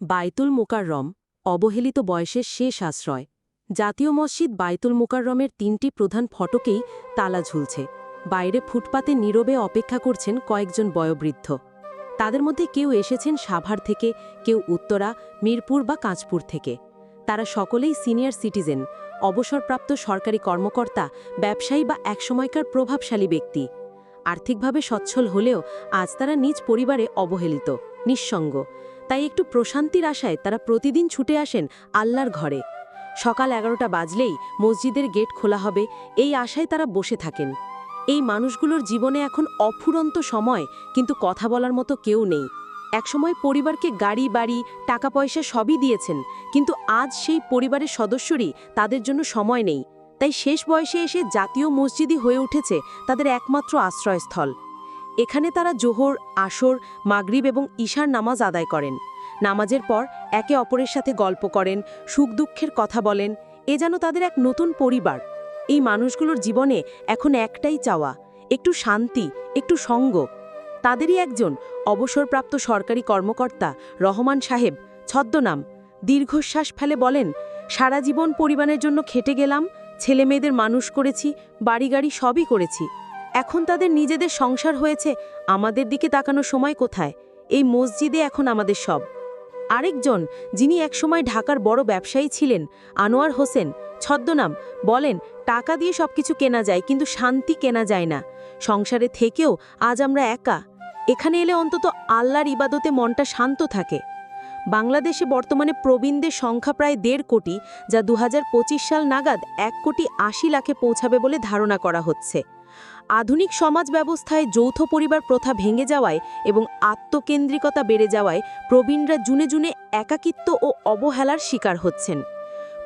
বাইতুল মোকাররম, অবহেলিত বয়সের শেষ আশ্রয়। জাতীয় মসজিদ বাইতুল মোকাররমের তিনটি প্রধান ফটকেই তালা ঝুলছে। বাইরে ফুটপাতে নীরবে অপেক্ষা করছেন কয়েকজন বয়োবৃদ্ধ। তাদের মধ্যে কেউ এসেছেন সাভার থেকে, কেউ উত্তরা, মিরপুর বা কাঁচপুর থেকে। তারা সকলেই সিনিয়র সিটিজেন, অবসরপ্রাপ্ত সরকারি কর্মকর্তা, ব্যবসায়ী বা একসময়কার প্রভাবশালী ব্যক্তি। আর্থিকভাবে সচ্ছল হলেও আজ তারা নিজ পরিবারে অবহেলিত, নিঃসঙ্গ। তাই একটু প্রশান্তির আশায় তারা প্রতিদিন ছুটে আসেন আল্লাহর ঘরে। সকাল এগারোটা বাজলেই মসজিদের গেট খোলা হবে, এই আশায় তারা বসে থাকেন। এই মানুষগুলোর জীবনে এখন অফুরন্ত সময়, কিন্তু কথা বলার মতো কেউ নেই। একসময় পরিবারকে গাড়ি, বাড়ি টাকা পয়সা সবই দিয়েছেন, কিন্তু আজ সেই পরিবারের সদস্যরই তাদের জন্য সময় নেই। তাই শেষ বয়সে এসে জাতীয় মসজিদই হয়ে উঠেছে তাদের একমাত্র আশ্রয়স্থল। এখানে তারা জোহর, আসর, মাগরিব এবং ঈশার নামাজ আদায় করেন। নামাজের পর একে অপরের সাথে গল্প করেন সুখ দুঃখের কথা বলেন, এ যেন তাদের এক নতুন পরিবার। এই মানুষগুলোর জীবনে এখন একটাই চাওয়া, একটু শান্তি, একটু সঙ্গ। তাদেরই একজন অবসরপ্রাপ্ত সরকারি কর্মকর্তা রহমান সাহেব, ছদ্মনাম। দীর্ঘশ্বাস ফেলে বলেন, সারা জীবন পরিবারের জন্য খেটে গেলাম ছেলে মেয়েদের মানুষ করেছি বাড়ি গাড়ি সবই করেছি। এখন তাদের নিজেদের সংসার হয়েছে, আমাদের দিকে তাকানোর সময় কোথায়? এই মসজিদে এখন আমাদের সব। আরেকজন, যিনি একসময় ঢাকার বড় ব্যবসায়ী ছিলেন, আনোয়ার হোসেন, ছদ্মনাম, বলেন, টাকা দিয়ে সবকিছু কেনা যায়, কিন্তু শান্তি কেনা যায় না। সংসারে থেকেও আজ আমরা একা। এখানে এলে অন্তত আল্লাহর ইবাদতে মনটা শান্ত থাকে। বাংলাদেশে বর্তমানে প্রবীণদের সংখ্যা প্রায় দেড় কোটি, যা দু হাজার পঁচিশ সাল নাগাদ এক কোটি আশি লাখে পৌঁছাবে বলে ধারণা করা হচ্ছে। আধুনিক সমাজ ব্যবস্থায় যৌথ পরিবার প্রথা ভেঙে যাওয়ায় এবং আত্মকেন্দ্রিকতা বেড়ে যাওয়ায় প্রবীণরা জুনে জুনে একাকিত্ব ও অবহেলার শিকার হচ্ছেন।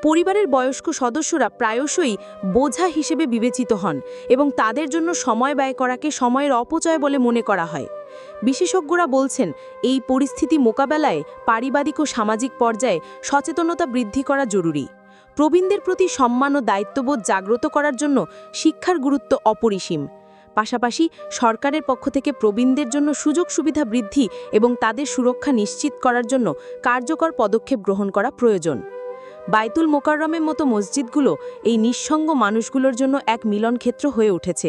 পরিবারের বয়স্ক সদস্যরা প্রায়শই বোঝা হিসেবে বিবেচিত হন এবং তাদের জন্য সময় ব্যয় করাকে সময়ের অপচয় বলে মনে করা হয়। বিশেষজ্ঞরা বলছেন, এই পরিস্থিতি মোকাবেলায় পারিবারিক ও সামাজিক পর্যায়ে সচেতনতা বৃদ্ধি করা জরুরি। প্রবীণদের প্রতি সম্মান ও দায়িত্ববোধ জাগ্রত করার জন্য শিক্ষার গুরুত্ব অপরিসীম। পাশাপাশি সরকারের পক্ষ থেকে প্রবীণদের জন্য সুযোগ সুবিধা বৃদ্ধি এবং তাদের সুরক্ষা নিশ্চিত করার জন্য কার্যকর পদক্ষেপ গ্রহণ করা প্রয়োজন। বাইতুল মোকাররমের মতো মসজিদগুলো এই নিঃসঙ্গ মানুষগুলোর জন্য এক মিলনক্ষেত্র হয়ে উঠেছে।